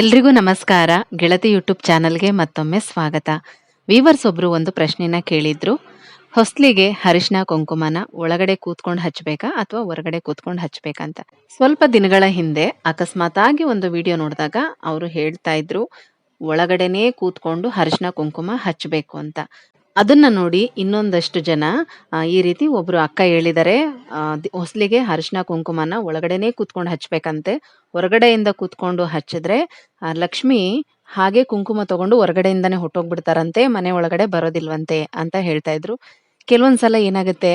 ಎಲ್ರಿಗೂ ನಮಸ್ಕಾರ. ಗೆಳತಿ ಯೂಟ್ಯೂಬ್ ಚಾನಲ್ಗೆ ಮತ್ತೊಮ್ಮೆ ಸ್ವಾಗತ. ವೀವರ್ಸ್ ಒಬ್ರು ಒಂದು ಪ್ರಶ್ನೆನ ಕೇಳಿದ್ರು. ಹೊಸ್ಲಿಗೆ ಅರಿಶಿನ ಕುಂಕುಮನ ಒಳಗಡೆ ಕೂತ್ಕೊಂಡು ಹಚ್ಬೇಕಾ ಅಥವಾ ಹೊರಗಡೆ ಕೂತ್ಕೊಂಡು ಹಚ್ಬೇಕಂತ? ಸ್ವಲ್ಪ ದಿನಗಳ ಹಿಂದೆ ಅಕಸ್ಮಾತ್ ಆಗಿ ಒಂದು ವಿಡಿಯೋ ನೋಡಿದಾಗ ಅವರು ಹೇಳ್ತಾ ಇದ್ರು, ಒಳಗಡೆನೇ ಕೂತ್ಕೊಂಡು ಅರಿಶಿನ ಕುಂಕುಮ ಹಚ್ಚಬೇಕು ಅಂತ. ಅದನ್ನ ನೋಡಿ ಇನ್ನೊಂದಷ್ಟು ಜನ ಈ ರೀತಿ ಒಬ್ರು ಅಕ್ಕ ಹೇಳಿದ್ದಾರೆ ಹೊಸ್ಲಿಗೆ ಅರಿಶಿನ ಕುಂಕುಮನ ಒಳಗಡೆನೇ ಕೂತ್ಕೊಂಡು ಹಚ್ಬೇಕಂತೆ. ಹೊರಗಡೆಯಿಂದ ಕೂತ್ಕೊಂಡು ಹಚ್ಚಿದ್ರೆ ಲಕ್ಷ್ಮಿ ಹಾಗೆ ಕುಂಕುಮ ತಗೊಂಡು ಹೊರಗಡೆಯಿಂದನೇ ಹೊಟ್ಟೋಗ್ಬಿಡ್ತಾರಂತೆ, ಮನೆ ಒಳಗಡೆ ಬರೋದಿಲ್ವಂತೆ ಅಂತ ಹೇಳ್ತಾ ಇದ್ರು. ಕೆಲವೊಂದ್ಸಲ ಏನಾಗುತ್ತೆ,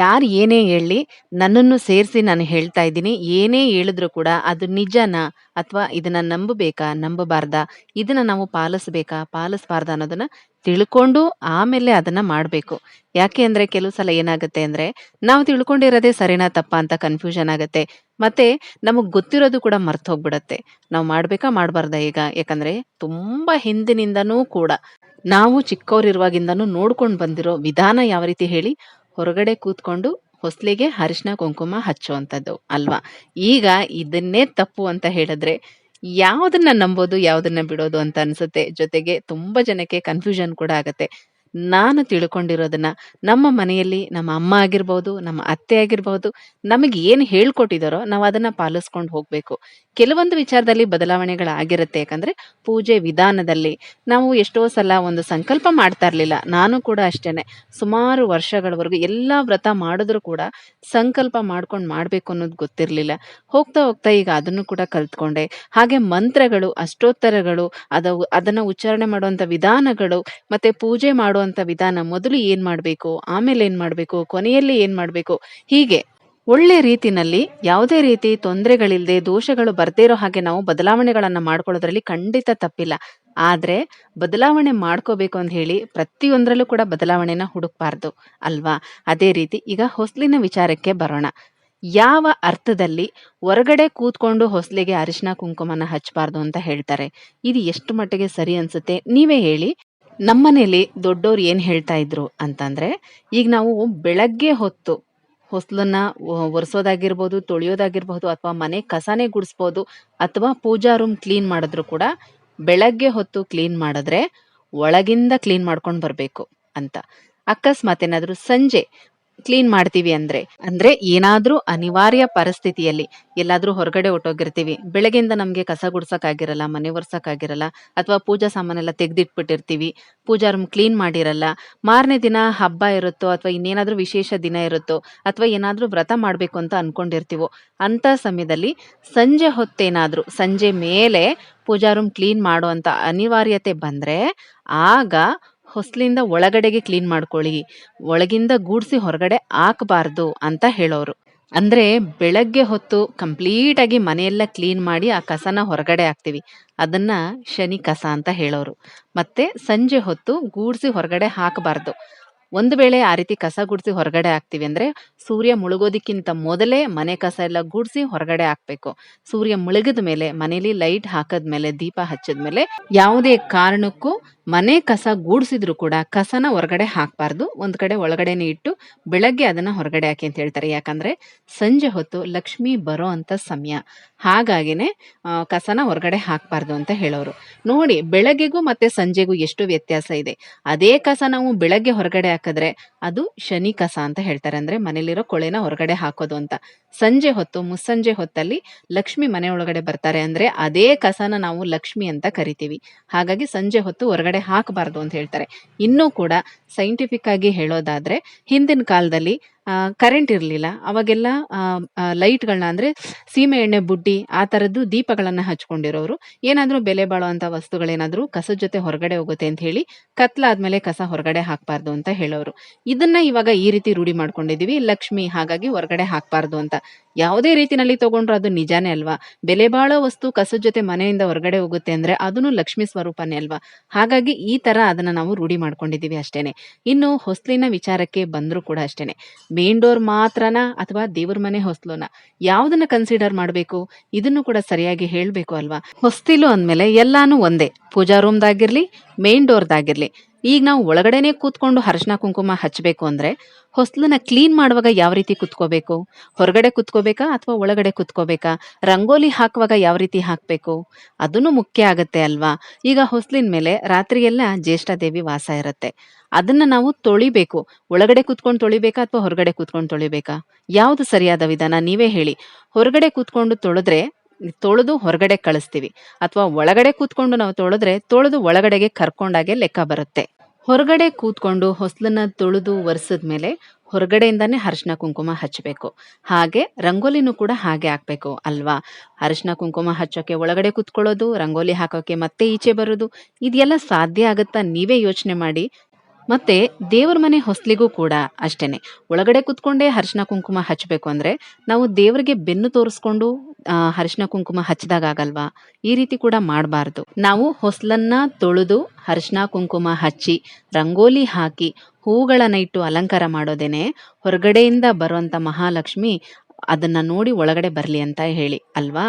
ಯಾರು ಏನೇ ಹೇಳಿ, ನನ್ನನ್ನು ಸೇರಿಸಿ ನಾನು ಹೇಳ್ತಾ ಇದ್ದೀನಿ, ಏನೇ ಹೇಳಿದ್ರು ಕೂಡ ಅದು ನಿಜನಾ ಅಥವಾ ಇದನ್ನ ನಂಬಬೇಕಾ, ನಂಬಬಾರ್ದಾ, ಇದನ್ನ ನಾವು ಪಾಲಿಸ್ಬೇಕಾ, ಪಾಲಿಸ್ಬಾರ್ದ ಅನ್ನೋದನ್ನ ತಿಳ್ಕೊಂಡು ಆಮೇಲೆ ಅದನ್ನ ಮಾಡಬೇಕು. ಯಾಕೆ ಅಂದ್ರೆ ಕೆಲವು ಸಲ ಏನಾಗುತ್ತೆ ಅಂದ್ರೆ ನಾವು ತಿಳ್ಕೊಂಡಿರೋದೇ ಸರಿನಾ ತಪ್ಪ ಅಂತ ಕನ್ಫ್ಯೂಷನ್ ಆಗುತ್ತೆ. ಮತ್ತೆ ನಮಗ್ ಗೊತ್ತಿರೋದು ಕೂಡ ಮರ್ತ್ ಹೋಗ್ಬಿಡತ್ತೆ. ನಾವು ಮಾಡ್ಬೇಕಾ ಮಾಡಬಾರ್ದ ಈಗ? ಯಾಕಂದ್ರೆ ತುಂಬಾ ಹಿಂದಿನಿಂದನೂ ಕೂಡ ನಾವು ಚಿಕ್ಕವರಿರುವಾಗಿಂದನೂ ನೋಡ್ಕೊಂಡು ಬಂದಿರೋ ವಿಧಾನ ಯಾವ ರೀತಿ ಹೇಳಿ ಹೊರಗಡೆ ಕೂತ್ಕೊಂಡು ಹೊಸ್ಲಿಗೆ ಅರಿಶಿನ ಕುಂಕುಮ ಹಚ್ಚುವಂಥದ್ದು ಅಲ್ವಾ? ಈಗ ಇದನ್ನೇ ತಪ್ಪು ಅಂತ ಹೇಳಿದ್ರೆ ಯಾವ್ದನ್ನ ನಂಬೋದು ಯಾವ್ದನ್ನ ಬಿಡೋದು ಅಂತ ಅನ್ಸುತ್ತೆ. ಜೊತೆಗೆ ತುಂಬಾ ಜನಕ್ಕೆ ಕನ್ಫ್ಯೂಷನ್ ಕೂಡ ಆಗತ್ತೆ. ನಾನು ತಿಳ್ಕೊಂಡಿರೋದನ್ನ ನಮ್ಮ ಮನೆಯಲ್ಲಿ ನಮ್ಮ ಅಮ್ಮ ಆಗಿರ್ಬೋದು, ನಮ್ಮ ಅತ್ತೆ ಆಗಿರ್ಬೋದು, ನಮಗೆ ಏನು ಹೇಳ್ಕೊಟ್ಟಿದಾರೋ ನಾವು ಅದನ್ನ ಪಾಲಿಸ್ಕೊಂಡು ಹೋಗ್ಬೇಕು. ಕೆಲವೊಂದು ವಿಚಾರದಲ್ಲಿ ಬದಲಾವಣೆಗಳಾಗಿರುತ್ತೆ. ಯಾಕಂದ್ರೆ ಪೂಜೆ ವಿಧಾನದಲ್ಲಿ ನಾವು ಎಷ್ಟೋ ಸಲ ಒಂದು ಸಂಕಲ್ಪ ಮಾಡ್ತಾ ಇರ್ಲಿಲ್ಲ. ನಾನು ಕೂಡ ಅಷ್ಟೇನೆ. ಸುಮಾರು ವರ್ಷಗಳವರೆಗೂ ಎಲ್ಲಾ ವ್ರತ ಮಾಡಿದ್ರು ಕೂಡ ಸಂಕಲ್ಪ ಮಾಡ್ಕೊಂಡು ಮಾಡ್ಬೇಕು ಅನ್ನೋದು ಗೊತ್ತಿರ್ಲಿಲ್ಲ. ಹೋಗ್ತಾ ಹೋಗ್ತಾ ಈಗ ಅದನ್ನು ಕೂಡ ಕಲ್ತ್ಕೊಂಡೆ. ಹಾಗೆ ಮಂತ್ರಗಳು, ಅಷ್ಟೋತ್ತರಗಳು ಅದ ಅದನ್ನ ಉಚ್ಚಾರಣೆ ಮಾಡುವಂತ ವಿಧಾನಗಳು, ಮತ್ತೆ ಪೂಜೆ ಮಾಡುವಂತ ವಿಧಾನ ಮೊದಲು ಏನ್ ಮಾಡ್ಬೇಕು? ಆಮೇಲೆ ಏನ್ ಮಾಡ್ಬೇಕು? ಕೊನೆಯಲ್ಲಿ ಏನ್ ಮಾಡ್ಬೇಕು? ಹೀಗೆ. ಒಳ್ಳೆ ರೀತಿನಲ್ಲಿ ಯಾವುದೇ ರೀತಿ ತೊಂದರೆಗಳಿಲ್ಲದೆ ದೋಷಗಳು ಬರ್ದೇ ಇರೋ ಹಾಗೆ ನಾವು ಬದಲಾವಣೆಗಳನ್ನ ಮಾಡ್ಕೊಳ್ಳೋದ್ರಲ್ಲಿ ಖಂಡಿತ ತಪ್ಪಿಲ್ಲ. ಆದ್ರೆ ಬದಲಾವಣೆ ಮಾಡ್ಕೋಬೇಕು ಅಂತ ಹೇಳಿ ಪ್ರತಿಯೊಂದರಲ್ಲೂ ಕೂಡ ಬದಲಾವಣೆನ ಹುಡುಕ್ಬಾರ್ದು, ಅಲ್ವಾ? ಅದೇ ರೀತಿ ಈಗ ಹೊಸ್ಲಿನ ವಿಚಾರಕ್ಕೆ ಬರೋಣ. ಯಾವ ಅರ್ಥದಲ್ಲಿ ಹೊರಗಡೆ ಕೂತ್ಕೊಂಡು ಹೊಸ್ಲಿಗೆ ಅರಿಶಿನ ಕುಂಕುಮನ ಹಚ್ಚಬಾರ್ದು ಅಂತ ಹೇಳ್ತಾರೆ? ಇದು ಎಷ್ಟು ಮಟ್ಟಿಗೆ ಸರಿ ಅನ್ಸುತ್ತೆ? ನೀವೇ ಹೇಳಿ. ನಮ್ಮನೇಲಿ ದೊಡ್ಡೋರು ಏನು ಹೇಳ್ತಾ ಇದ್ರು ಅಂತಂದರೆ, ಈಗ ನಾವು ಬೆಳಗ್ಗೆ ಹೊತ್ತು ಹೊಸ್ಲನ್ನ ಒರೆಸೋದಾಗಿರ್ಬೋದು, ತೊಳೆಯೋದಾಗಿರ್ಬೋದು, ಅಥವಾ ಮನೆ ಕಸನೇ ಗುಡಿಸ್ಬೋದು, ಅಥವಾ ಪೂಜಾ ರೂಮ್ ಕ್ಲೀನ್ ಮಾಡಿದ್ರು ಕೂಡ ಬೆಳಗ್ಗೆ ಹೊತ್ತು ಕ್ಲೀನ್ ಮಾಡಿದ್ರೆ ಒಳಗಿಂದ ಕ್ಲೀನ್ ಮಾಡ್ಕೊಂಡು ಬರಬೇಕು ಅಂತ. ಅಕಸ್ಮಾತ್ ಏನಾದರೂ ಸಂಜೆ ಕ್ಲೀನ್ ಮಾಡ್ತೀವಿ ಅಂದ್ರೆ ಅಂದ್ರೆ ಏನಾದ್ರೂ ಅನಿವಾರ್ಯ ಪರಿಸ್ಥಿತಿಯಲ್ಲಿ ಎಲ್ಲಾದ್ರೂ ಹೊರಗಡೆ ಹೊಟ್ಟೋಗಿರ್ತೀವಿ ಬೆಳಗ್ಗೆಯಿಂದ ನಮ್ಗೆ ಕಸ ಗುಡ್ಸಕ್ ಆಗಿರಲ್ಲ ಮನೆ ಒರ್ಸಕ್ ಆಗಿರಲ್ಲ ಅಥವಾ ಪೂಜಾ ಸಾಮಾನೆಲ್ಲ ತೆಗೆದಿಟ್ಬಿಟ್ಟಿರ್ತೀವಿ, ಪೂಜಾ ರೂಮ್ ಕ್ಲೀನ್ ಮಾಡಿರಲ್ಲ, ಮಾರನೇ ದಿನ ಹಬ್ಬ ಇರುತ್ತೋ, ಅಥವಾ ಇನ್ನೇನಾದ್ರೂ ವಿಶೇಷ ದಿನ ಇರುತ್ತೋ, ಅಥವಾ ಏನಾದ್ರೂ ವ್ರತ ಮಾಡಬೇಕು ಅಂತ ಅನ್ಕೊಂಡಿರ್ತೀವೋ, ಅಂತ ಸಮಯದಲ್ಲಿ ಸಂಜೆ ಹೊತ್ತೇನಾದ್ರೂ, ಸಂಜೆ ಮೇಲೆ ಪೂಜಾ ರೂಮ್ ಕ್ಲೀನ್ ಮಾಡುವಂತ ಅನಿವಾರ್ಯತೆ ಬಂದ್ರೆ, ಆಗ ಹೊಸ್ಲಿಂದ ಒಳಗಡೆಗೆ ಕ್ಲೀನ್ ಮಾಡ್ಕೊಳ್ಳಿ. ಒಳಗಿಂದ ಗೂಡ್ಸಿ ಹೊರಗಡೆ ಹಾಕಬಾರ್ದು ಅಂತ ಹೇಳೋರು. ಅಂದ್ರೆ ಬೆಳಗ್ಗೆ ಹೊತ್ತು ಕಂಪ್ಲೀಟ್ ಆಗಿ ಮನೆಯೆಲ್ಲ ಕ್ಲೀನ್ ಮಾಡಿ ಆ ಕಸನ ಹೊರಗಡೆ ಹಾಕ್ತಿವಿ. ಅದನ್ನ ಶನಿ ಕಸ ಅಂತ ಹೇಳೋರು. ಮತ್ತೆ ಸಂಜೆ ಹೊತ್ತು ಗೂಡ್ಸಿ ಹೊರಗಡೆ ಹಾಕಬಾರ್ದು. ಒಂದು ವೇಳೆ ಆ ರೀತಿ ಕಸ ಗುಡಿಸಿ ಹೊರಗಡೆ ಹಾಕ್ತಿವಿ ಅಂದ್ರೆ ಸೂರ್ಯ ಮುಳುಗೋದಕ್ಕಿಂತ ಮೊದಲೇ ಮನೆ ಕಸ ಎಲ್ಲ ಗುಡಿಸಿ ಹೊರಗಡೆ ಹಾಕ್ಬೇಕು. ಸೂರ್ಯ ಮುಳುಗಿದ ಮೇಲೆ, ಮನೇಲಿ ಲೈಟ್ ಹಾಕದ್ಮೇಲೆ ದೀಪ ಹಚ್ಚಿದ್ಮೇಲೆ ಯಾವುದೇ ಕಾರಣಕ್ಕೂ ಮನೆ ಕಸ ಗೂಡಿಸಿದ್ರು ಕೂಡ ಕಸನ ಹೊರಗಡೆ ಹಾಕ್ಬಾರ್ದು. ಒಂದ್ ಕಡೆ ಒಳಗಡೆನೆ ಇಟ್ಟು ಬೆಳಗ್ಗೆ ಅದನ್ನ ಹೊರಗಡೆ ಹಾಕಿ ಅಂತ ಹೇಳ್ತಾರೆ. ಯಾಕಂದ್ರೆ ಸಂಜೆ ಹೊತ್ತು ಲಕ್ಷ್ಮಿ ಬರೋ ಅಂತ ಸಮಯ. ಹಾಗಾಗಿನೇ ಕಸನ ಹೊರಗಡೆ ಹಾಕಬಾರ್ದು ಅಂತ ಹೇಳೋರು. ನೋಡಿ, ಬೆಳಗ್ಗೆಗೂ ಮತ್ತೆ ಸಂಜೆಗೂ ಎಷ್ಟು ವ್ಯತ್ಯಾಸ ಇದೆ. ಅದೇ ಕಸ ನಾವು ಬೆಳಗ್ಗೆ ಹೊರಗಡೆ ಹಾಕಿದ್ರೆ ಅದು ಶನಿ ಕಸ ಅಂತ ಹೇಳ್ತಾರೆ. ಅಂದ್ರೆ ಮನೇಲಿರೋ ಕೊಳೆನ ಹೊರಗಡೆ ಹಾಕೋದು ಅಂತ. ಸಂಜೆ ಹೊತ್ತು, ಮುಸ್ಸಂಜೆ ಹೊತ್ತಲ್ಲಿ ಲಕ್ಷ್ಮಿ ಮನೆ ಒಳಗಡೆ ಬರ್ತಾರೆ ಅಂದ್ರೆ ಅದೇ ಕಸನ ನಾವು ಲಕ್ಷ್ಮಿ ಅಂತ ಕರಿತೀವಿ. ಹಾಗಾಗಿ ಸಂಜೆ ಹೊತ್ತು ಹೊರಗಡೆ ಹಾಕಬಾರ್ದು ಅಂತ ಹೇಳ್ತಾರೆ. ಇನ್ನೂ ಕೂಡ ಸೈಂಟಿಫಿಕ್ ಆಗಿ ಹೇಳೋದಾದ್ರೆ, ಹಿಂದಿನ ಕಾಲದಲ್ಲಿ ಕರೆಂಟ್ ಇರಲಿಲ್ಲ. ಅವಾಗೆಲ್ಲ ಲೈಟ್ಗಳನ್ನ ಅಂದ್ರೆ ಸೀಮೆ ಎಣ್ಣೆ ಬುಡ್ಡಿ ಆ ತರದ್ದು ದೀಪಗಳನ್ನ ಹಚ್ಕೊಂಡಿರೋರು. ಏನಾದ್ರೂ ಬೆಲೆ ಬಾಳುವಂತ ವಸ್ತುಗಳೇನಾದ್ರೂ ಕಸದ ಜೊತೆ ಹೊರಗಡೆ ಹೋಗುತ್ತೆ ಅಂತ ಹೇಳಿ ಕತ್ಲಾದ್ಮೇಲೆ ಕಸ ಹೊರಗಡೆ ಹಾಕ್ಬಾರ್ದು ಅಂತ ಹೇಳೋರು. ಇದನ್ನ ಇವಾಗ ಈ ರೀತಿ ರೂಢಿ ಮಾಡ್ಕೊಂಡಿದೀವಿ. ಲಕ್ಷ್ಮಿ ಹಾಗಾಗಿ ಹೊರಗಡೆ ಹಾಕ್ಬಾರ್ದು ಅಂತ. ಯಾವುದೇ ರೀತಿನಲ್ಲಿ ತಗೊಂಡ್ರು ಅದು ನಿಜಾನೇ ಅಲ್ವಾ? ಬೆಲೆ ಬಾಳೋ ವಸ್ತು ಕಸದ ಜೊತೆ ಮನೆಯಿಂದ ಹೊರಗಡೆ ಹೋಗುತ್ತೆ ಅಂದ್ರೆ ಅದನ್ನು ಲಕ್ಷ್ಮಿ ಸ್ವರೂಪನೇ ಅಲ್ವಾ? ಹಾಗಾಗಿ ಈ ತರ ಅದನ್ನ ನಾವು ರೂಢಿ ಮಾಡ್ಕೊಂಡಿದೀವಿ ಅಷ್ಟೇನೆ. ಇನ್ನು ಹೊಸ್ಲಿನ ವಿಚಾರಕ್ಕೆ ಬಂದ್ರು ಕೂಡ ಅಷ್ಟೇನೆ. ಮೇನ್ ಡೋರ್ ಮಾತ್ರನ ಅಥವಾ ದೇವ್ರ ಮನೆ ಹೊಸ್ಲುನ? ಯಾವ್ದನ್ನ ಕನ್ಸಿಡರ್ ಮಾಡ್ಬೇಕು? ಇದನ್ನು ಕೂಡ ಸರಿಯಾಗಿ ಹೇಳ್ಬೇಕು ಅಲ್ವಾ? ಹೊಸ್ತಿಲು ಅಂದ್ಮೇಲೆ ಎಲ್ಲಾನು ಒಂದೇ. ಪೂಜಾ ರೂಮ್ದಾಗಿರ್ಲಿ ಮೇನ್ ಡೋರ್ದಾಗಿರ್ಲಿ ಈಗ ನಾವು ಒಳಗಡೆನೆ ಕೂತ್ಕೊಂಡು ಅರಶಿನ ಕುಂಕುಮ ಹಚ್ಚಬೇಕು ಅಂದ್ರೆ ಹೊಸ್ಲನ್ನ ಕ್ಲೀನ್ ಮಾಡುವಾಗ ಯಾವ ರೀತಿ ಕುತ್ಕೋಬೇಕು? ಹೊರಗಡೆ ಕುತ್ಕೋಬೇಕಾ ಅಥವಾ ಒಳಗಡೆ ಕುತ್ಕೋಬೇಕಾ? ರಂಗೋಲಿ ಹಾಕುವಾಗ ಯಾವ ರೀತಿ ಹಾಕಬೇಕು? ಅದನ್ನು ಮುಖ್ಯ ಆಗುತ್ತೆ ಅಲ್ವಾ? ಈಗ ಹೊಸ್ಲಿನ ಮೇಲೆ ರಾತ್ರಿಯೆಲ್ಲ ಜ್ಯೇಷ್ಠ ದೇವಿ ವಾಸ ಇರುತ್ತೆ. ಅದನ್ನ ನಾವು ತೊಳಿಬೇಕು. ಒಳಗಡೆ ಕೂತ್ಕೊಂಡು ತೊಳಿಬೇಕಾ ಅಥವಾ ಹೊರಗಡೆ ಕೂತ್ಕೊಂಡು ತೊಳಿಬೇಕಾ? ಯಾವ್ದು ಸರಿಯಾದ ವಿಧಾನ? ನೀವೇ ಹೇಳಿ. ಹೊರಗಡೆ ಕೂತ್ಕೊಂಡು ತೊಳೆದ್ರೆ ತೊಳೆದು ಹೊರಗಡೆ ಕಳಿಸ್ತೀವಿ. ಅಥವಾ ಒಳಗಡೆ ಕೂತ್ಕೊಂಡು ನಾವು ತೊಳೆದ್ರೆ ತೊಳೆದು ಒಳಗಡೆಗೆ ಕರ್ಕೊಂಡಾಗೆ ಲೆಕ್ಕ ಬರುತ್ತೆ. ಹೊರಗಡೆ ಕೂತ್ಕೊಂಡು ಹೊಸಲನ್ನ ತೊಳೆದು ಒರೆಸಿದ್ಮೇಲೆ ಹೊರಗಡೆಯಿಂದಾನೇ ಅರಿಶಿನ ಕುಂಕುಮ ಹಚ್ಚಬೇಕು. ಹಾಗೆ ರಂಗೋಲಿನೂ ಕೂಡ ಹಾಗೆ ಹಾಕ್ಬೇಕು ಅಲ್ವಾ? ಅರಿಶಿನ ಕುಂಕುಮ ಹಚ್ಚೋಕೆ ಒಳಗಡೆ ಕೂತ್ಕೊಳ್ಳೋದು, ರಂಗೋಲಿ ಹಾಕೋಕೆ ಮತ್ತೆ ಈಚೆ ಬರೋದು, ಇದೆಲ್ಲ ಸಾಧ್ಯ ಆಗುತ್ತಾ ನೀವೇ ಯೋಚನೆ ಮಾಡಿ. ಮತ್ತೆ ದೇವ್ರ ಮನೆ ಹೊಸ್ಲಿಗೂ ಕೂಡ ಅಷ್ಟೇನೆ. ಒಳಗಡೆ ಕುತ್ಕೊಂಡೇ ಅರಿಶಿನ ಕುಂಕುಮ ಹಚ್ಚಬೇಕು ಅಂದ್ರೆ ನಾವು ದೇವರಿಗೆ ಬೆನ್ನು ತೋರಿಸ್ಕೊಂಡು ಅರಿಶಿನ ಕುಂಕುಮ ಹಚ್ಚಿದಾಗ ಆಗಲ್ವಾ? ಈ ರೀತಿ ಕೂಡ ಮಾಡಬಾರ್ದು. ನಾವು ಹೊಸಲನ್ನ ತೊಳೆದು ಅರಿಶಿನ ಕುಂಕುಮ ಹಚ್ಚಿ, ರಂಗೋಲಿ ಹಾಕಿ, ಹೂಗಳನ್ನ ಇಟ್ಟು ಅಲಂಕಾರ ಮಾಡೋದೇನೆ ಹೊರಗಡೆಯಿಂದ ಬರುವಂತ ಮಹಾಲಕ್ಷ್ಮಿ ಅದನ್ನ ನೋಡಿ ಒಳಗಡೆ ಬರ್ಲಿ ಅಂತ ಹೇಳಿ, ಅಲ್ವಾ?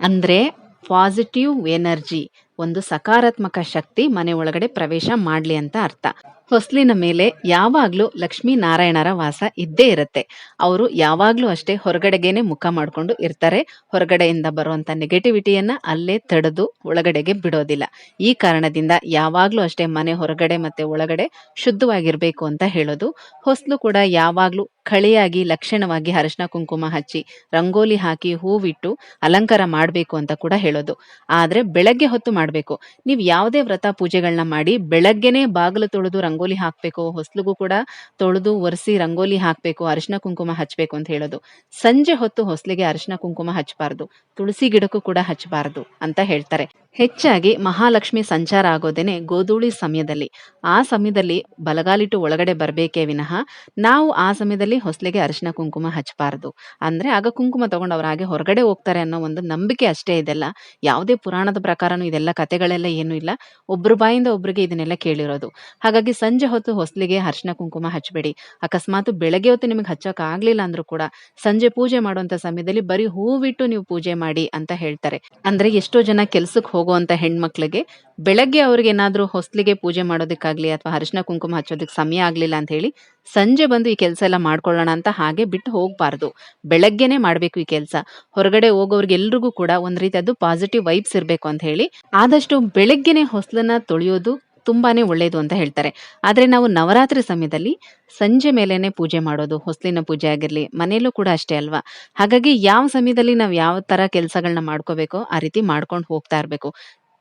ಅಂದ್ರೆ ಪಾಸಿಟಿವ್ ಎನರ್ಜಿ ಒಂದು ಸಕಾರಾತ್ಮಕ ಶಕ್ತಿ ಮನೆ ಒಳಗಡೆ ಪ್ರವೇಶ ಮಾಡ್ಲಿ ಅಂತ ಅರ್ಥ. ಹೊಸ್ಲಿನ ಮೇಲೆ ಯಾವಾಗ್ಲೂ ಲಕ್ಷ್ಮೀ ನಾರಾಯಣರ ವಾಸ ಇದ್ದೇ ಇರುತ್ತೆ. ಅವರು ಯಾವಾಗ್ಲೂ ಅಷ್ಟೇ ಹೊರಗಡೆಗೇನೆ ಮುಖ ಮಾಡ್ಕೊಂಡು ಇರ್ತಾರೆ. ಹೊರಗಡೆಯಿಂದ ಬರುವಂತ ನೆಗೆಟಿವಿಟಿಯನ್ನ ಅಲ್ಲೇ ತಡೆದು ಒಳಗಡೆಗೆ ಬಿಡೋದಿಲ್ಲ. ಈ ಕಾರಣದಿಂದ ಯಾವಾಗ್ಲೂ ಅಷ್ಟೇ ಮನೆ ಹೊರಗಡೆ ಮತ್ತೆ ಒಳಗಡೆ ಶುದ್ಧವಾಗಿರ್ಬೇಕು ಅಂತ ಹೇಳೋದು. ಹೊಸ್ಲು ಕೂಡ ಯಾವಾಗ್ಲೂ ಖಳಿಯಾಗಿ ಲಕ್ಷಣವಾಗಿ ಅರಶಿನ ಕುಂಕುಮ ಹಚ್ಚಿ ರಂಗೋಲಿ ಹಾಕಿ ಹೂವಿಟ್ಟು ಅಲಂಕಾರ ಮಾಡಬೇಕು ಅಂತ ಕೂಡ ಹೇಳೋದು. ಆದ್ರೆ ಬೆಳಗ್ಗೆ ಹೊತ್ತು ಮಾಡಬೇಕು. ನೀವು ಯಾವುದೇ ವ್ರತ ಪೂಜೆಗಳನ್ನ ಮಾಡಿ ಬೆಳಗ್ಗೆನೆ ಬಾಗಿಲು ತೊಳೆದು ರಂಗೋಲಿ ಹಾಕಬೇಕು, ಹೊಸ್ಲಿಗೂ ಕೂಡ ತೊಳೆದು ಒರೆಸಿ ರಂಗೋಲಿ ಹಾಕಬೇಕು, ಅರಿಶಿನ ಕುಂಕುಮ ಹಚ್ಚಬೇಕು ಅಂತ ಹೇಳೋದು. ಸಂಜೆ ಹೊತ್ತು ಹೊಸ್ಲಿಗೆ ಅರಿಶಿನ ಕುಂಕುಮ ಹಚ್ಚಬಾರ್ದು ತುಳಸಿ ಗಿಡಕ್ಕೂ ಕೂಡ ಹಚ್ಚಬಾರ್ದು ಅಂತ ಹೇಳ್ತಾರೆ. ಹೆಚ್ಚಾಗಿ ಮಹಾಲಕ್ಷ್ಮಿ ಸಂಚಾರ ಆಗೋದೇನೆ ಗೋಧೂಳಿ ಸಮಯದಲ್ಲಿ. ಆ ಸಮಯದಲ್ಲಿ ಬಲಗಾಲಿಟ್ಟು ಒಳಗಡೆ ಬರಬೇಕೇ ವಿನಃ ನಾವು ಆ ಸಮಯದಲ್ಲಿ ಹೊಸಲಿಗೆ ಅರಿಶಿನ ಕುಂಕುಮ ಹಚ್ಚಬಾರ್ದು. ಅಂದ್ರೆ ಆಗ ಕುಂಕುಮ ತಗೊಂಡು ಅವ್ರ ಹಾಗೆ ಹೊರಗಡೆ ಹೋಗ್ತಾರೆ ಅನ್ನೋ ಒಂದು ನಂಬಿಕೆ ಅಷ್ಟೇ ಇದೆಲ್ಲ. ಯಾವುದೇ ಪುರಾಣದ ಪ್ರಕಾರನೂ ಇದೆಲ್ಲ ಕಥೆಗಳೆಲ್ಲ ಏನೂ ಇಲ್ಲ. ಒಬ್ಬರು ಬಾಯಿಂದ ಒಬ್ಬರಿಗೆ ಇದನ್ನೆಲ್ಲ ಕೇಳಿರೋದು. ಹಾಗಾಗಿ ಸಂಜೆ ಹೊತ್ತು ಹೊಸಲಿಗೆ ಅರಿಶಿನ ಕುಂಕುಮ ಹಚ್ಚಬೇಡಿ. ಅಕಸ್ಮಾತ್ ಬೆಳಗ್ಗೆ ಹೊತ್ತು ನಿಮಗೆ ಹಚ್ಚೋಕೆ ಆಗಲಿಲ್ಲ ಅಂದ್ರೂ ಕೂಡ ಸಂಜೆ ಪೂಜೆ ಮಾಡುವಂತ ಸಮಯದಲ್ಲಿ ಬರೀ ಹೂವಿಟ್ಟು ನೀವು ಪೂಜೆ ಮಾಡಿ ಅಂತ ಹೇಳ್ತಾರೆ. ಅಂದ್ರೆ ಎಷ್ಟೋ ಜನ ಕೆಲ್ಸಕ್ಕೆ ಹೋಗುವಂತ ಹೆಣ್ಮಕ್ಳಿಗೆ ಬೆಳಗ್ಗೆ ಅವ್ರಿಗೆ ಏನಾದ್ರೂ ಹೊಸ್ಲಿಗೆ ಪೂಜೆ ಮಾಡೋದಕ್ಕಾಗ್ಲಿ ಅಥವಾ ಅರಿಶಿನ ಕುಂಕುಮ ಹಚ್ಚೋದಕ್ಕೆ ಸಮಯ ಆಗ್ಲಿಲ್ಲ ಅಂತ ಹೇಳಿ ಸಂಜೆ ಬಂದು ಈ ಕೆಲಸ ಎಲ್ಲ ಮಾಡ್ಕೊಳ್ಳೋಣ ಅಂತ ಹಾಗೆ ಬಿಟ್ಟು ಹೋಗ್ಬಾರ್ದು. ಬೆಳಗ್ಗೆನೆ ಮಾಡ್ಬೇಕು ಈ ಕೆಲಸ. ಹೊರಗಡೆ ಹೋಗೋರ್ಗೆ ಎಲ್ರಿಗೂ ಕೂಡ ಒಂದ್ ರೀತಿ ಅದು ಪಾಸಿಟಿವ್ ವೈಬ್ಸ್ ಇರ್ಬೇಕು ಅಂತ ಹೇಳಿ ಆದಷ್ಟು ಬೆಳಗ್ಗೆನೆ ಹೊಸ್ಲನ್ನ ತೊಳೆಯೋದು ತುಂಬಾನೇ ಒಳ್ಳೆಯದು ಅಂತ ಹೇಳ್ತಾರೆ. ಆದ್ರೆ ನಾವು ನವರಾತ್ರಿ ಸಮಯದಲ್ಲಿ ಸಂಜೆ ಮೇಲೇನೆ ಪೂಜೆ ಮಾಡೋದು, ಹೊಸ್ಲಿನ ಪೂಜೆ ಆಗಿರ್ಲಿ, ಮನೆಯಲ್ಲೂ ಕೂಡ ಅಷ್ಟೇ ಅಲ್ವಾ? ಹಾಗಾಗಿ ಯಾವ ಸಮಯದಲ್ಲಿ ನಾವು ಯಾವ ತರ ಕೆಲಸಗಳನ್ನ ಮಾಡ್ಕೋಬೇಕೋ ಆ ರೀತಿ ಮಾಡ್ಕೊಂಡು ಹೋಗ್ತಾ ಇರ್ಬೇಕು.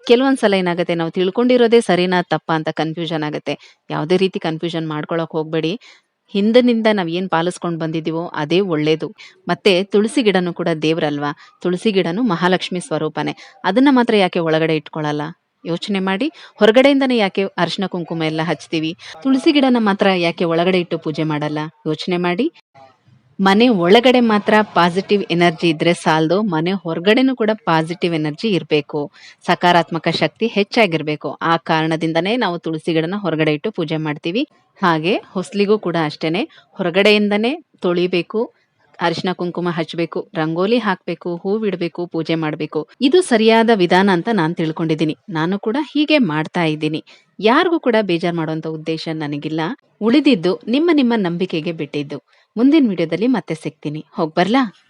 ಕೆಲವೊಂದ್ಸಲ ಏನಾಗುತ್ತೆ, ನಾವು ತಿಳ್ಕೊಂಡಿರೋದೇ ಸರಿನಾ ತಪ್ಪ ಅಂತ ಕನ್ಫ್ಯೂಷನ್ ಆಗುತ್ತೆ. ಯಾವುದೇ ರೀತಿ ಕನ್ಫ್ಯೂಷನ್ ಮಾಡ್ಕೊಳಕ್ ಹೋಗ್ಬೇಡಿ. ಹಿಂದಿನಿಂದ ನಾವ್ ಏನ್ ಪಾಲಿಸ್ಕೊಂಡು ಬಂದಿದ್ದೀವೋ ಅದೇ ಒಳ್ಳೇದು. ಮತ್ತೆ ತುಳಸಿ ಗಿಡನೂ ಕೂಡ ದೇವ್ರಲ್ವಾ? ತುಳಸಿ ಗಿಡನು ಮಹಾಲಕ್ಷ್ಮಿ ಸ್ವರೂಪನೇ. ಅದನ್ನ ಮಾತ್ರ ಯಾಕೆ ಒಳಗಡೆ ಇಟ್ಕೊಳಲ್ಲ? ಯೋಚನೆ ಮಾಡಿ ಹೊರಗಡೆಯಿಂದನೇ ಯಾಕೆ ಅರಿಶಿನ ಕುಂಕುಮ ಎಲ್ಲ ಹಚ್ತೀವಿ? ತುಳಸಿ ಗಿಡನ ಮಾತ್ರ ಯಾಕೆ ಒಳಗಡೆ ಇಟ್ಟು ಪೂಜೆ ಮಾಡಲ್ಲ? ಯೋಚನೆ ಮಾಡಿ. ಮನೆ ಒಳಗಡೆ ಮಾತ್ರ ಪಾಸಿಟಿವ್ ಎನರ್ಜಿ ಇದ್ರೆ ಸಾಲದು, ಮನೆ ಹೊರಗಡೆನೂ ಕೂಡ ಪಾಸಿಟಿವ್ ಎನರ್ಜಿ ಇರಬೇಕು. ಸಕಾರಾತ್ಮಕ ಶಕ್ತಿ ಹೆಚ್ಚಾಗಿರ್ಬೇಕು. ಆ ಕಾರಣದಿಂದನೇ ನಾವು ತುಳಸಿ ಗಿಡನ ಹೊರಗಡೆ ಇಟ್ಟು ಪೂಜೆ ಮಾಡ್ತೀವಿ. ಹಾಗೆ ಹೊಸ್ಲಿಗೂ ಕೂಡ ಅಷ್ಟೇನೆ. ಹೊರಗಡೆಯಿಂದನೇ ತೊಳಿಬೇಕು. ಅರಿಶಿನ ಕುಂಕುಮ ಹಚ್ಚಬೇಕು ರಂಗೋಲಿ ಹಾಕ್ಬೇಕು ಹೂವಿಡಬೇಕು ಪೂಜೆ ಮಾಡಬೇಕು. ಇದು ಸರಿಯಾದ ವಿಧಾನ ಅಂತ ನಾನು ತಿಳ್ಕೊಂಡಿದ್ದೀನಿ. ನಾನು ಕೂಡ ಹೀಗೆ ಮಾಡ್ತಾ ಇದ್ದೀನಿ. ಯಾರಿಗೂ ಕೂಡ ಬೇಜಾರು ಮಾಡುವಂತ ಉದ್ದೇಶ ನನಗಿಲ್ಲ. ಉಳಿದಿದ್ದು ನಿಮ್ಮ ನಿಮ್ಮ ನಂಬಿಕೆಗೆ ಬಿಟ್ಟಿದ್ದು. ಮುಂದಿನ ವಿಡಿಯೋದಲ್ಲಿ ಮತ್ತೆ ಸಿಗ್ತೀನಿ. ಹೋಗ್ಬರ್ಲಾ